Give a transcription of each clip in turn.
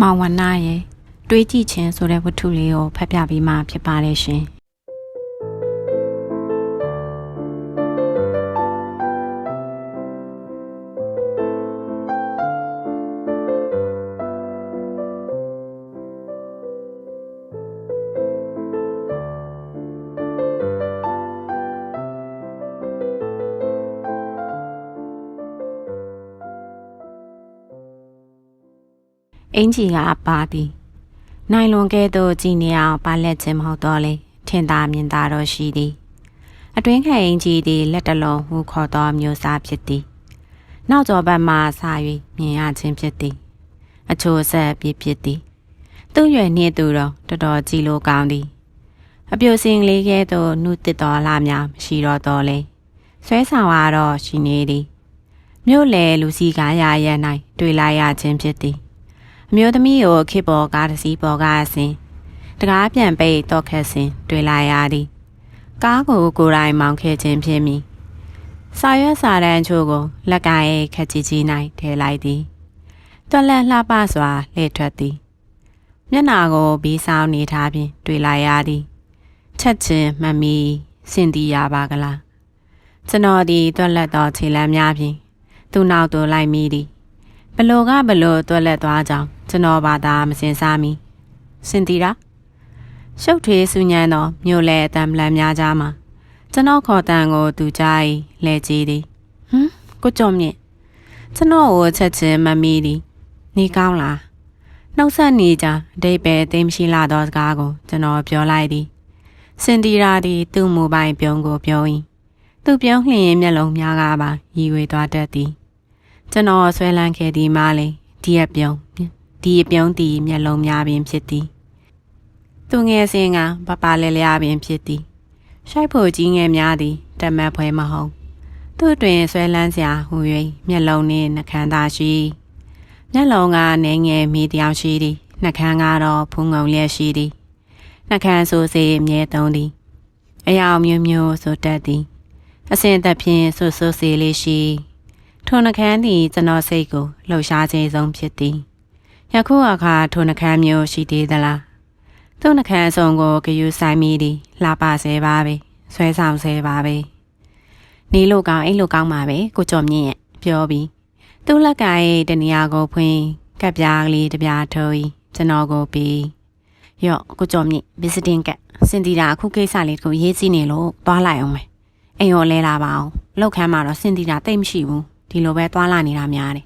မောင်ဝနာရဲ့တွေးကြည့်ခြင်းဆိုတဲ့ဝတ္ထုလေးကိုဖတ်ပြပေးမှဖြစ်ပါတယ်ရှင်။ အင်ကြီးကပါသည်နိုင်လွန်ကဲ့သို့ကြည်နေအောင်ပါလက်ခြင်းမဟုတ်တော့လေထင်သာမြင်သာတော့ရှိသည်အတွင်းခံအင်ကြီးသည်လက်တလုံးဟူခေါ်သောမျိုးစားဖြစ်သည်နောက်ကျော်ဘက်မှဆာ၍မြင်ရခြင်းဖြစ်သည် အချိုဆက်ပြစ်ဖြစ်သည်သူ့ရွယ်နှင့်သူတော့တော်တော်ကြည်လိုကောင်းသည်အပြိုစင်လေးကဲ့သို့နှုတ်တစ်တော်လာများမရှိတော့တော့လေဆွဲဆောင်ရတော့ရှိနေသည်မြို့လေလူစီကားရရ၌တွေ့လာရခြင်းဖြစ်သည် အမျိုးသမီးကိုခေပေါ်ကားတစ်စီးပေါ်ကားအစဉ်တကားပြန်ပိတ်တော့ခက်စဉ်တွေ့လာရသည်ကားကိုကိုယ်တိုင်မောင်းခဲ့ခြင်းဖြစ်မည်စာရွက်စာတမ်းချို့ကိုလက်ကင်ရဲ့ခက်ကြီးကြီး၌ထည့်လိုက်သည်တွက်လက်လှပစွာလှည့်ထွက်သည်မျက်နာကိုဘီးဆောင်နေထားဖြင့်တွေ့လာရသည်ချက်ချင်းမမီစင်တီရပါကလားကျွန်တော်ဒီတွက်လက်သောခြေလမ်းများဖြင့်သူ့နောက်သို့လိုက်မိသည်ဘလို့ကဘလို့တွက်လက်သွားကြောင်း ကျွန်တော်ဘာသာမစင်စားမီစင်တီရာရှုပ်ထွေးဆူညံသောမြို့လေအတံပလန်များကြားမှာကျွန်တော်ခေါ်တန်ကိုသူကြား၏လဲကြည့်သည်ဟမ်ကိုကြုံမြင့်ကျွန်တော်ကိုချက်ချင်းမမီသည်နေကောင်းလားနှုတ်ဆက်နေကြအတိတ်ပဲသိမ်းမရှိလာသောစကားကိုကျွန်တော်ပြောလိုက်သည်စင်တီရာသည်သူ့မူပိုင်ပြုံးကိုပြော၏သူပြုံးလျင်မျက်လုံးများကားပါရည်ဝေသွားတတ်သည်ကျွန်တော်ဆွဲလန်းခဲ့သည်မလေးဒီရပြုံး ဒီရပြုံးသည်မျက်လုံးများပင်ဖြစ်သည်သူငယ်စဉ်ကပပလဲလျားပင်ဖြစ်သည်ရှိုက်ဖို့ကြီးငယ်များသည်တမတ်ဖွဲမဟုတ်သူတွင်ဆွဲလန်းစရာဟူ၍မျက်လုံးနှင့်နှကန်းသာရှိမျက်လုံးကနေငယ်မိတယောက်ရှိသည်နှကန်းကတော့ဖုံငုံလျက်ရှိသည်နှကန်းဆိုစေအမြဲသုံးသည်အယောင်မျိုးမျိုးဆိုတတ်သည်အစဉ်သက်ဖြင့်ဆွဆွစေလေးရှိထိုနှကန်းသည်ကျွန်တော်စိတ်ကိုလှုပ်ရှားခြင်းဆုံးဖြစ်သည် ယခုအခါထိုနှကန်းမျိုးရှိသေးသလားသူ့နှကန်းအစုံကိုဂယူဆိုင်မိသည်လှပဆဲပါပဲဆွဲဆောင်ဆဲပါပဲနေလို့ကောင်းအိတ်လို့ကောင်းပါပဲကိုကျော်မြင့်ရဲ့ပြောပြီးသူ့လက်ကရဲ့တနေရာကိုဖွင့်ကပ်ပြားကလေးတစ်ပြားထိုးပြီးကျွန်တော်ကိုပြီးရော့ကိုကျော်မြင့် visiting ကစင်တီတာအခုကိစ္စလေးကိုရေးကြည့်နေလို့သွားလိုက်အောင်မယ်အိမ်ရောလဲလာပါအောင်လောက်ခမ်းမှာတော့စင်တီတာတိတ်မရှိဘူးဒီလိုပဲသွားလာနေတာများတယ်။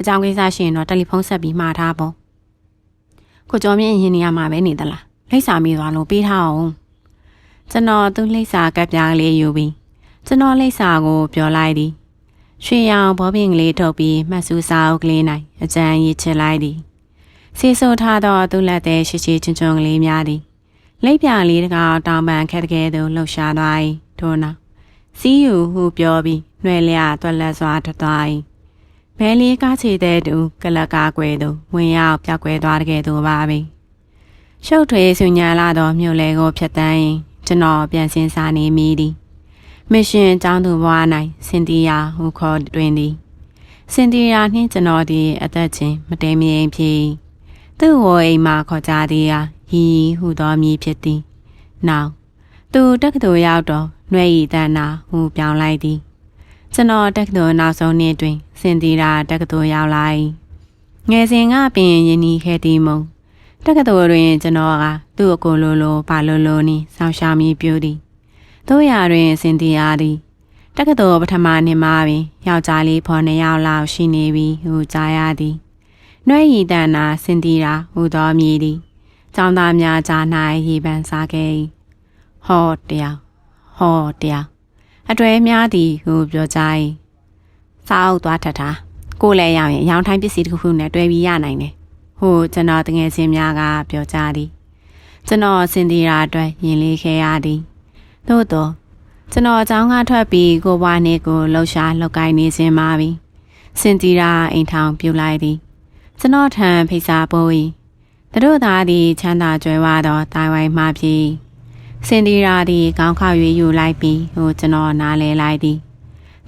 အကြောင်းကိစ္စရှိရင်တော့တယ်လီဖုန်းဆက်ပြီးမှားထားပေါ့။ကိုကျော်မြင့်ရင်နေရမှာပဲနေသလား။လိပ်စာမိသွားလို့ပေးထားအောင်။ကျွန်တော်သူ့လိပ်စာကပ်ပြားကလေးယူပြီးကျွန်တော်လိပ်စာကိုပြောလိုက်သည်။ရွှေရောင်ဘောပင်ကလေးထုတ်ပြီးမှတ်စုစာအုပ်ကလေး၌အကြံရေးချလိုက်သည်။ဆေးဆိုးထားသောသူ့လက်သေးရှိရှိချွန်းချွန်းကလေးများသည်။လိပ်ပြလေးတကောင်တောင်ပန်ခက်တကယ်သို့လှုပ်ရှားသွား၏ထို့နောက်စီးယူဟုပြောပြီးနှွယ်လျတွက်လက်စွာထသွား၏ ဘဲလေးကားချေတဲ့သူကလကားကွယ်သူဝင်ရောက်ပြောက်ကွယ်သွားတဲ့ကဲ့သို့ပါပဲရှုပ်ထွေးဆူညံလာသောမြို့လေကိုဖျက်တမ်းရင်ကျွန်တော်ပြန်စင်းစားနေမိသည်မရှင်ចောင်းသူဘွား၌စင်တီယာဟုခေါ်တွင်သည်စင်တီယာနှင့်ကျွန်တော်သည်အသက်ချင်းမတဲမရင်ဖြစ်သူ့ဝအိမ်မှာခေါ်ကြသည်ဟာရီရီဟုသောမည်ဖြစ်သည်နောက်သူတက္ကသိုလ်ရောက်တော့နှွဲ့ဤတန်းနာဟူပြောင်းလိုက်သည်ကျွန်တော်တက္ကသိုလ်နောက်ဆုံးနှစ်တွင် စင်တီရာတက္ကသိုလ်ရောက်လာ၏ငယ်စဉ်ကပင်ယင်းနီခဲ့သည်မုံတက္ကသိုလ်တွင်ကျွန်တော်ကသူ့အကိုလိုလိုပါလိုလိုနှင့်ဆောင်းရှာမီပြူသည်တို့ရာတွင်စင်တီရာသည်တက္ကသိုလ်ပထမနှစ်မှာပင်ယောက်ျားလေးဖော်နှစ်ယောက်လောက်ရှိနေပြီဟုကြားရသည်နှွဲ့ရည်တန်းနာစင်တီရာဟူသောမည်သည်ကျောင်းသားများကြား၌ရေပန်းစားခဲ့၏ဟောတရားဟောတရားအတွဲများသည်ဟုပြောကြ၏ စာအုပ်သွားထပ်ထားကိုယ်လည်းရောက်ရင်ရောင်းထိုင်းပစ္စည်းတစ်ခုခုနဲ့တွဲပြီးရနိုင်တယ်ဟိုကျွန်တော်တငယ်ချင်းများကပြောကြသည်ကျွန်တော်စင်တီရာအတွက်ရင်လေးခဲရသည်သို့တော့ကျွန်တော်အကြောင်းကထွက်ပြီးကိုဘွားနေကိုလှုပ်ရှားလှုပ်ကိုင်းနေခြင်းပါပြီစင်တီရာအိမ်ထောင်ပြုတ်လိုက်သည်ကျွန်တော်ထံဖိစာပိုး၏သူတို့သားသည်ချမ်းသာကြွယ်ဝသောတိုင်ဝိုင်မှဖြစ်စင်တီရာသည်ကောင်းခေါ၍ယူလိုက်ပြီးဟိုကျွန်တော်နားလဲလိုက်သည်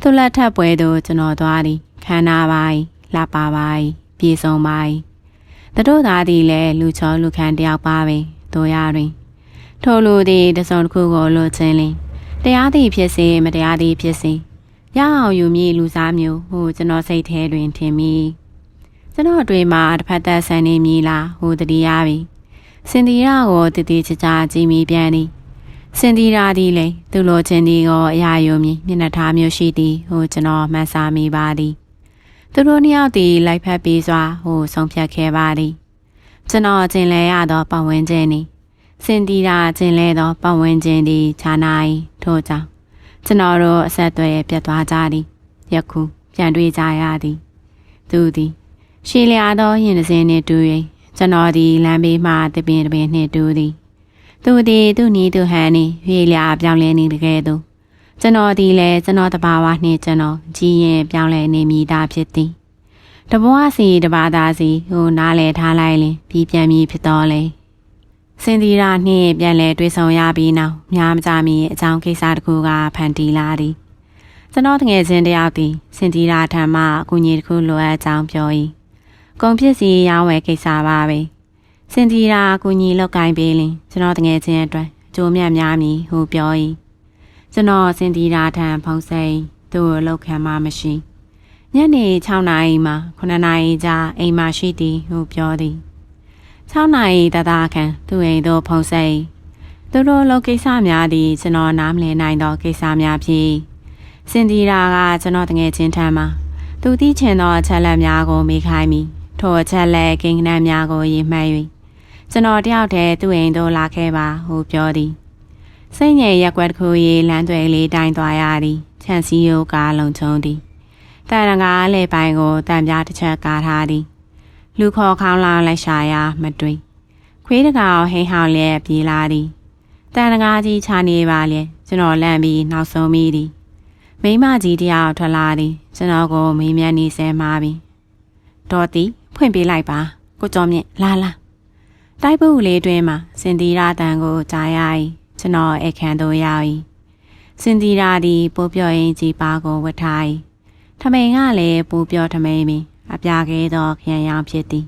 သူလက်ထပ်ပွဲသို့ကျွန်တော်သွားသည်ခန္ဓာပါ၏လှပါပါ၏ပြေဆုံးပါ၏သူတို့သားသည်လည်းလူချောလူခံတယောက်ပါပဲတို့ရတွင်ထိုလူသည်တစုံတစ်ခုကိုလိုချင်လင်တရားသည်ဖြစ်စေမတရားသည်ဖြစ်စေရအောင်ယူမည်လူစားမျိုးဟိုကျွန်တော်စိတ်ထဲတွင်ထင်မိကျွန်တော်တွေမှာတစ်ဖက်သက်ဆန်နေမည်လားဟိုတတိယပြီစင်တီရာကိုတည်တည်ချာချာကြည့်မိပြန်သည် စင်တီရာသည်လေသူလိုချင်သည်ကိုအရာယူမည်မျက်နှာထားမျိုးရှိသည်ဟိုကျွန်တော်မှတ်စားမိပါသည်သူတို့နှစ်ယောက်သည်လိုက်ဖက်ပြီးစွာဟိုဆုံးဖြတ်ခဲ့ပါသည်ကျွန်တော်ကျင်လဲရသောပတ်ဝန်းကျင်သည်စင်တီရာကျင်လဲသောပတ်ဝန်းကျင်သည်ခြားနိုင်ထို့ကြောင့်ကျွန်တော်တို့အဆက်အသွယ်ပြတ်သွားကြသည်ယခုပြန်တွေ့ကြရသည်သူသည်ရှည်လျာသောရင်စင်းနှင့်တူ၍ကျွန်တော်သည်လမ်းဘေးမှတပင်တပင်နှင့်တူသည် သူသည်သူ့နီးသူဟန်နှင့်ရွေလျာပြောင်းလဲနေတကယ်သို့ကျွန်တော်သည်လည်းကျွန်တော်တဘာဝနှင့်ကျွန်တော်ကြီးရင်ပြောင်းလဲနေမိသားဖြစ်သည်တဘွားစီတဘာသားစီဟိုနားလဲထားလိုက်လင်ပြီးပြန်ပြီးဖြစ်တော်လေစင်တီရာနှင့်ပြန်လဲတွေ့ဆုံရပြီးနောက်များမကြမီအကြောင်းကိစ္စတစ်ခုကဖန်တီလာသည်ကျွန်တော်တငယ်ချင်းတယောက်သည်စင်တီရာထံမှအကူအညီတစ်ခုလိုအပ်ကြောင်းပြော၏ကုန်ပစ္စည်းရောင်းဝယ်ကိစ္စပါပဲ စင်တီရာအကူအညီလောက်ကင်ပေးလင်ကျွန်တော်တငယ်ချင်းအတွက်အကျိုးမြတ်များမည်ဟုပြော၏ကျွန်တော်စင်တီရာထံဖုန်းစိန်သူ့ကိုလောက်ခံမှမရှိညနေ6နာရီမှ9နာရီကြာအိမ်မှာရှိသည်ဟုပြောသည်6နာရီတသားခန့်သူ့အိမ်သို့ဖုံးစိတ်သူတို့လောကိစ္စများသည်ကျွန်တော်နားမလည်နိုင်သောကိစ္စများဖြစ်စင်တီရာကကျွန်တော်တငယ်ချင်းထံမှသူသိချင်သောအချက်လက်များကိုမေးခိုင်းမိထိုအချက်လက်ကိန်းဂဏန်းများကိုရေးမှတ်၍ ကျွန်တော်တယောက်တည်းသူ့အိမ်သို့လာခဲ့ပါဟုပြောသည်စိတ်ငြိမ်ရက်ွက်တစ်ခုရေးလမ်းသွယ်လေးတိုင်းသွားရသည်ခြံစည်းရိုးကားလုံချုံသည်တန်ရံကားလေပိုင်ကိုတံပြားတစ်ချက်ကားထားသည်လူခေါ်ခေါင်းလောင်းလိုက်ရှာရာမတွေ့ခွေးတကောင်ဟိန်ဟောင်းလျက်ပြေးလာသည်တန်တကားကြီးခြာနေပါလေကျွန်တော်လန့်ပြီးနောက်ဆုံးမိသည်မိမကြီးတယောက်ထွက်လာသည်ကျွန်တော်ကိုမေးမြန်းနေဆဲမှာပြီဒေါ်တီဖွင့်ပေးလိုက်ပါကိုကျော်မြင့်လာလာ တိုက်ပုတ်လေးတွင်မှာစင်တီရာတန်ကိုကြားရ၏ကျွန်တော်အခန်းသို့ရောက်၏စင်တီရာသည်ပိုးပြော့ရင်ကြီးပါကိုဝတ်ထား၏ထမိန်ကလည်းပိုးပြော့ထမိန်ပင်အပြာခဲသောခရံရောင်ဖြစ်သည်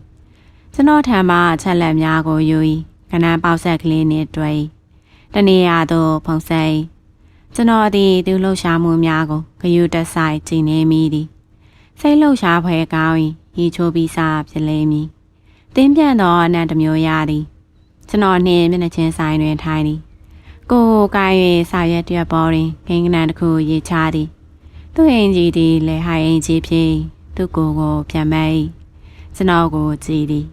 ကျွန်တော်ထံမှအချက်လက်များကိုယူ၏ကနန်းပေါက်ဆက်ကလေးနှင့်တွေ့၏တနေ့ရသောဖုံဆက်၏ကျွန်တော်သည်သူလှုပ်ရှားမှုများကိုဂယုတက်ဆိုင်ကြည်နေမိသည်စိတ်လှုပ်ရှားဖွယ်ကောင်း၏ရီချိုးပြီးစားဖြစ်လိမ့်မည် တင်းပြန့်သောအနံ့တစ်မျိုးရသည်ကျွန်တော်နှင့်မျက်နှာချင်းဆိုင်တွင်ထိုင်သည်ကိုယ်ကိုယ်၍စာရွက်တရွက်ပေါ်တွင်ဂိမ်းကနန်တစ်ခုရေးချသည်သူ့အင်ကြီးသည်လေဟိုင်အင်ကြီးဖြစ်သူ့ကိုယ်ကိုပြန်မဲ့၏ကျွန်တော်ကိုကြည်သည်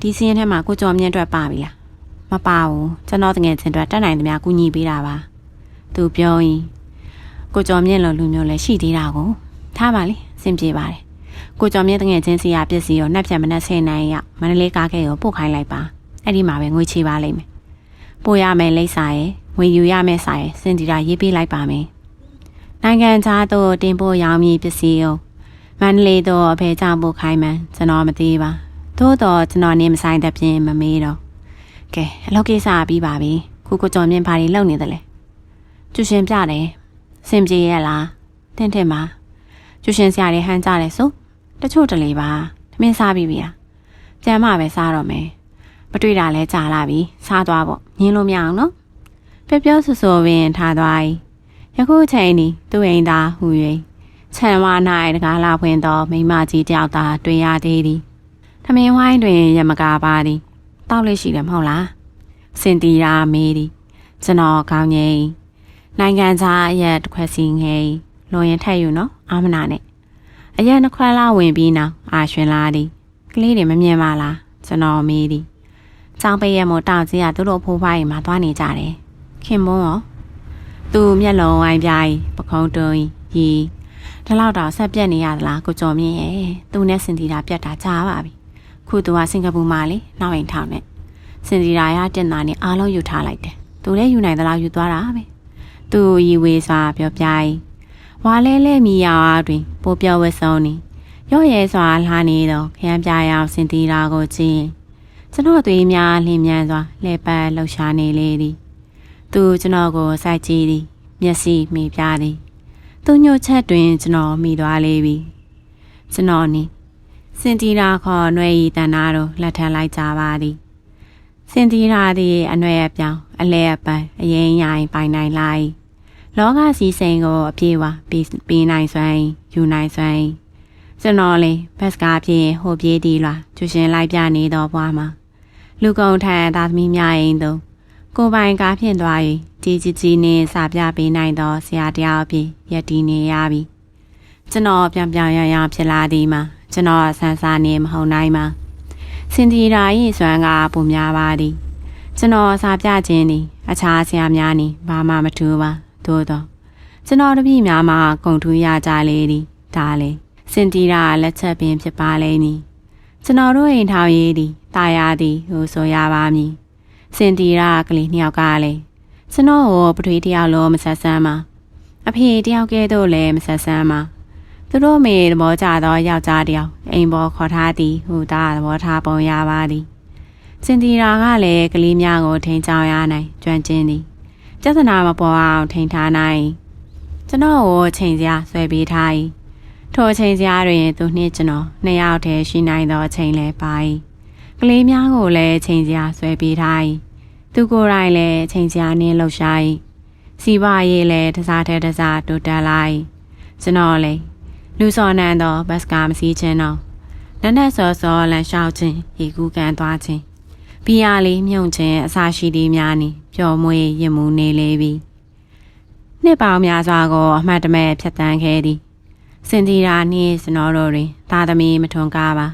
ဒီစင်းထဲမှာကိုကျော်မြင့်အတွက်ပါပြီလားမပါဘူးကျွန်တော်တငယ်ချင်းအတွက်တက်နိုင်သမျှကူညီပေးတာပါသူပြောရင်ကိုကျော်မြင့်လိုလူမျိုးလည်းရှိသေးတာကိုထားပါလေစင်ပြေပါတယ် ကိုကျော်မြင့်တငယ်ချင်းစီရပစ္စည်းရောနှက်ဖြတ်မနှက်ဆင်းနိုင်ရမန္တလေးကားခဲကိုပို့ခိုင်းလိုက်ပါအဲ့ဒီမှာပဲငွေချေပါလိမ့်မယ်ပို့ရမယ်လိပ်စာရယ်ငွေယူရမယ်စာရယ်စင်တီတာရေးပေးလိုက်ပါမယ်နိုင်ငံခြားသို့တင်ပို့ရောင်းမည်ပစ္စည်းရောမန္တလေးသို့အဖေကြောင့်ပို့ခိုင်းမှန်းကျွန်တော်မသိပါသို့တော့ကျွန်တော်နေမဆိုင်တဲ့ပြင်မမေးတော့ကဲအလုပ်ကိစ္စပြီးပါပြီခုကိုကျော်မြင့်ဘာတွေလုပ်နေသလဲကျူရှင်ပြတယ်စင်ပြေရဲ့လားတင့်တယ်မှာကျူရှင်ဆရာတွေဟန်ကြတယ်ဆို တချို့တလေပါသမင်းစားပြီးပြီလားပြန်မှပဲစားတော့မယ်မတွေ့တာလဲကြာလာပြီစားသွားပေါ့ညင်းလို့မရအောင်နော်ပြောပြောဆူဆူပင်ထားသွား၏ယခုချိန်นี้သူ့အိမ်သားဟူ၍ခြံဝါ၌တကားလာဖွင့်သောမိမကြီးတယောက်သာတွေ့ရသေးသည်ထမင်းဝိုင်းတွင်ရမကာပါသည်တောက်လေးရှိတယ်မဟုတ်လားစင်တီရာမေးသည်ကျွန်တော်ကောင်းငိမ့်နိုင်ငံခြားအရက်တစ်ခွက်စီငယ်လွန်ရင်ထက်ယူနော်အာမနာနဲ့ အရက်နှစ်ခွက်လောက်ဝင်ပြီးနောက်အာရွှင်လာသည်ကလေးတွေမမြင်ပါလားကျွန်တော်မေးသည်ចောင်းပိတ်ရမို့တောက်ကြီးကသူတို့ဖိုးဖွားရင်မှသွားနေကြတယ်ခင်မွန်းရောသူမျက်လုံးဝိုင်းပြားပခုံးတွန်းရီဒီလောက်တော့ဆက်ပြက်နေရသလားကိုကျော်မြင့်ရဲ့သူနဲ့စင်တီတာပြက်တာကြားပါပြီခုသူကစင်ကာပူမှာလေနောက်အိမ်ထောင်နဲ့စင်တီရာရတင်တာနဲ့အားလုံးယူထားလိုက်တယ်သူလည်းယူနိုင်သလားယူသွားတာပဲသူရီဝေးစွာပြောပြ၏ ဝါလဲလဲမီယာတွင် ပိုပြောဝဲဆုံးနေရော့ရဲစွာလှနေသောခရမ်းပြရောင်စင်တီရာကိုကြည့်ကျွန်တော်သွေးများလင်းမြန်စွာလှည့်ပတ်လှုပ်ရှားနေလေသည်သူကျွန်တော်ကိုစိုက်ကြည့်သည်မျက်စိမိပြသည်သူညှို့ချက်တွင်ကျွန်တော်မိသွားလေပြီကျွန်တော်နီစင်တီရာခေါ်ຫນွေဤတန်နာတို့လက်ထပ်လိုက်ကြပါသည်စင်တီရာသည်အနွယ်အပြောင်အလဲအပန်းအရင်ရိုင်ပိုင်နိုင်လိုက် လောကစီစိန်ကိုအပြေးဝပြီးပြီးနိုင်စွမ်းယူနိုင်စွမ်းကျွန်တော်လေဘက်စကားဖြင့်ဟိုပြေးတီးလွာကျူရှင်လိုက်ပြနေတော့ဘွားမှာလူကုန်ထံသားသမီးများရင်တို့ကိုပိုင်ကားဖြင့်သွား၍ကြီးကြီးကြီးနဲ့စာပြပေးနိုင်သောဆရာတရားအဖြစ်ရည်တည်နေရပြီကျွန်တော်ပြန်ပြန်ရရဖြစ်လာသည်မှာကျွန်တော်ဆန်းစားနေမဟုတ်နိုင်မှာစင်တီရာ၏စွမ်းကပုံများပါသည် ကျွန်တော်စာပြခြင်းသည်အခြားဆရာများနီဘာမှမထူပါ သို့တော့ကျွန်တော်တပည့်များမှာဂုံထူးရကြလေသည်ဒါလေစင်တီရာလက်ချက်ပင်ဖြစ်ပါလေနီကျွန်တော်တို့အိမ်ထောင်ရေးသည်တာယာသည်ဟိုဆိုရပါမည်စင်တီရာကလေးနှစ်ယောက်ကလည်းကျွန်တော်ကိုပထွေးတယောက်လုံးမဆက်ဆန်းပါအဖေတယောက်ကဲတော့လည်းမဆက်ဆန်းပါသူတို့မေသဘောကျသောယောက်ျားတယောက်အိမ်ပေါ်ခေါ်ထားသည်ဟူသားသဘောထားပုံရပါသည်စင်တီရာကလည်းကလေးများကိုထိန်ချောင်းရနိုင်ကြွန့်ကျင်းသည် ပြဿနာမပေါ်အောင်ထိန်ထားနိုင်ကျွန်တော်ကိုချိန်စရာဆွဲပေးထား၏ထိုအချိန်စရာတွင်သူနှင့်ကျွန်တော်နှစ်ယောက်တည်းရှိနိုင်သောအချိန်လဲပါ၏ကလေးများကိုလည်းချိန်စရာဆွဲပေးထား၏သူကိုယ်တိုင်လည်းချိန်စရာနှင့်လှုပ်ရှား၏စီးပွားရေးလည်းတစားတဲ့တစားတိုးတက်လာ၏ကျွန်တော်လည်းလူစော်နန်းသောဘတ်စကားမစည်းခြင်းတော့လက်နဲ့စောစောလန်လျှောက်ခြင်းရေကူးကန်သွားခြင်း ဘီယာလေးမြုံခြင်းအစာရှိသည်များနီပျော်မွေးရင်မှုနေလေပြီနှစ်ပေါင်းများစွာကိုအမှတ်တမဲ့ဖြတ်တန်းခဲ့သည်စင်တီရာနှင့်ကျွန်တော်တို့တွင်သာသမီမထွန်ကားပါ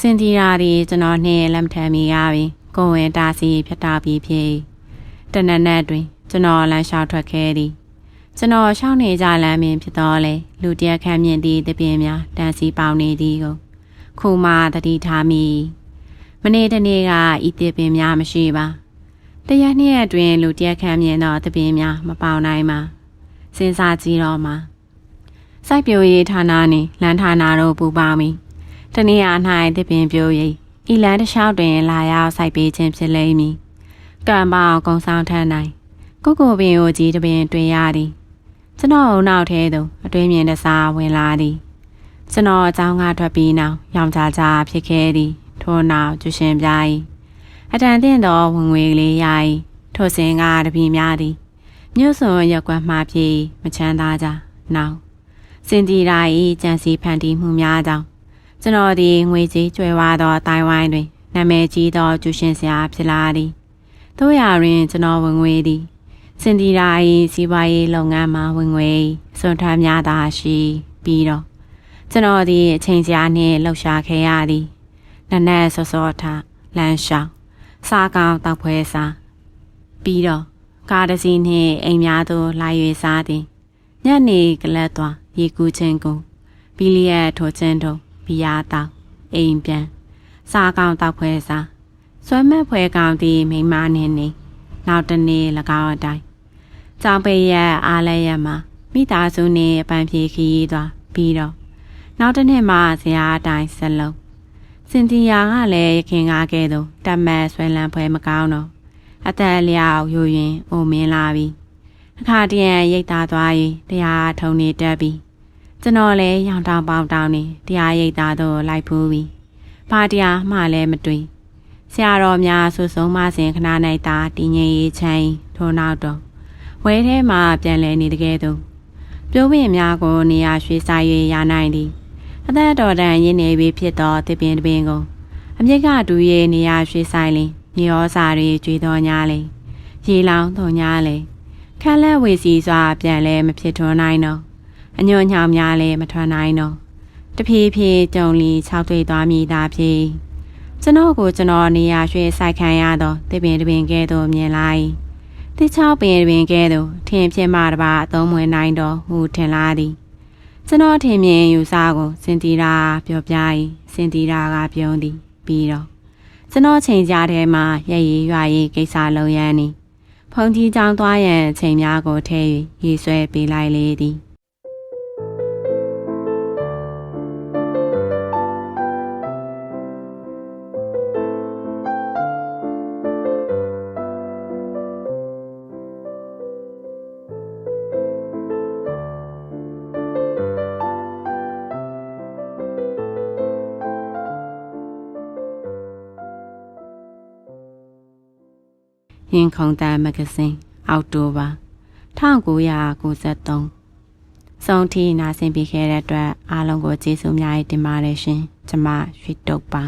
စင်တီရာသည်ကျွန်တော်နှင့်လက်မထမ်းမိရပြီကိုဝင်တာစီဖြတ်တာပြီးဖြစ်တနက်နက်တွင် ကျွန်တော်လမ်းလျှောက်ထွက်ခဲ့သည်ကျွန်တော်ရှောင်းနေကြလမ်းပင်ဖြစ်တော့လေလူတရက်ခန့်မြင့်သည့်တပြင်းများတန်စီပေါနေသည်ကိုခုမှတတိထားမိ မနေ့တနေ့ကဤတပင်များမရှိပါတရက်နှစ်ရက်တွင်လူတရက်ခန့်မြင့်သောတပင်များမပေါနိုင်ပါစဉ်းစားကြည့်တော့မှာစိုက်ပျိုးရေးဌာနနှင့်လမ်းဌာနတို့ပူးပေါင်းပြီးတနေ့အား၌တပင်ပြိုးရေးဤလန်းတစ်လျှောက်တွင် လာရောက်စိုက်ပေးခြင်းဖြစ်လိမ့်မည်ကံပေါင်းကုံဆောင်ထမ်းနိုင်ကိုကိုပင်ကိုကြီးတပင်တွေ့ရသည်ကျွန်တော်အုံနောက်ထဲသို့အတွင်းမြင်တစားဝင်လာသည်ကျွန်တော်အကြောင်းကထွက်ပြီးနောက်ရောင်ချာချာဖြစ်ခဲ့သည် ထို့နောက်ကျူရှင်ပြား၏အတန်တင့်သောဝင်ငွေလေးရ၏ထိုစဉ်ကတပည့်များသည်မြို့စွန်ရက်ကွက်မှပြေးမချမ်းသာကြနောက်စင်တီရာ၏ကြံစီဖန်တီးမှုများကြောင့်ကျွန်တော်သည်ငွေကြေးကျွဲဝါသောတိုင်ဝိုင်းတွင်နာမည်ကြီးသောကျူရှင်စရာဖြစ်လာသည်တို့ရာတွင်ကျွန်တော်ဝင်ငွေသည်စင်တီရာ၏စီးပွားရေးလုပ်ငန်းမှာဝင်ငွေစွန့်ထားများသာရှိပြီးတော့ကျွန်တော်သည်အချိန်ကြာနှင့်လှုပ်ရှားခဲ့ရသည် နနက်စောစောထလမ်းလျှောက်စားကောင်းတောက်ဖွဲစားပြီးတော့ကားတစ်စီးနှင့်အိမ်များသို့လာ၍စားသည်ညနေကလတ်သွားရေကူးခြင်းကိုဘီလီယက်ထိုခြင်းတို့ဘီယာတောက်အိမ်ပြန်စားကောင်းတောက်ဖွဲစားဆွဲမက်ဖွဲကောင်းသည့်မိမနှင့်နေနောက်တနေ့၎င်းအတိုင်းကြောင်ပေရက်အားလဲရက်မှာမိသားစုနှင့်အပန်းဖြေခီးသွားပြီးတော့နောက်တစ်နှစ်မှဇရာအတိုင်းဆက်လုံး စင်တီယာကလည်းရခင်ကားကဲ့သို့တတ်မတ်ဆွဲလန်းဖွဲမကောင်းတော့အသက်လျောက်ယူရင်အိုမင်းလာပြီအခါတရံရိတ်သားသွားရင်တရားထုံနေတက်ပြီကျွန်တော်လည်းရောင်တောင်ပေါင်တောင်နေတရားရိတ်သားတော့လိုက်ဖူးပြီဘာတရားမှလည်းမတွေ့ဆရာတော်များဆူဆုံးမစဉ်ခဏ၌သာတည်ငြိမ်ရေးချင်းထို့နောက်တော့ဝဲထဲမှာပြန်လဲနေတကယ်တော့ပြိုးပင်များကိုနေရာရွှေ့ဆိုင်၍ရနိုင်သည် အသက်တော်တန်ရင်းနေပြီဖြစ်သောတပင်တပင်ကိုအမြင့်ကတူရဲ့နေရာရွှေ့ဆိုင်လင်မြေဩစာတွေကျွေးတော်ညာလေရေလောင်းတော်ညာလေခက်လက်ဝေစီစွာပြန်လဲမဖြစ်ထွန်းနိုင်တော့အညွန့်ညောင်များလဲမထွန်းနိုင်တော့တဖြည်းဖြည်းကြုံလီ၆တွေ့သွားမိတာဖြစ်ကျွန်တော်ကိုကျွန်တော်နေရာရွှေ့ဆိုင်ခံရသောတပင်တပင်ကဲ့သို့မြင်လိုက်တိချောက်ပင်ပင်ကဲ့သို့ထင်ဖြစ်မှတပါအသုံးဝင်နိုင်တော့ဟူထင်လာသည် ကျွန်တော်ထင်မြင်ယူဆကိုစင်တီရာပြောပြ၏စင်တီရာကပြုံးသည်ပြီးတော့ကျွန်တော်ချိန်ကြားထဲမှာရည်ရည်ရွာရေးကိစ္စလုံးရန်နီဖုန်ကြီးကြောင်းသွားရန်အချိန်များကိုထဲ၍ရေဆွဲပေးလိုက်လေသည် ရင်ခုန်တန်မဂဇင်းအောက်တိုဘာ1993ဆုံးထိနာဆင်ပေးခဲ့တဲ့အတွက်အားလုံးကိုကျေးဇူးများတင်ပါတယ်ရှင် ကျမရွှေတုတ်ပါ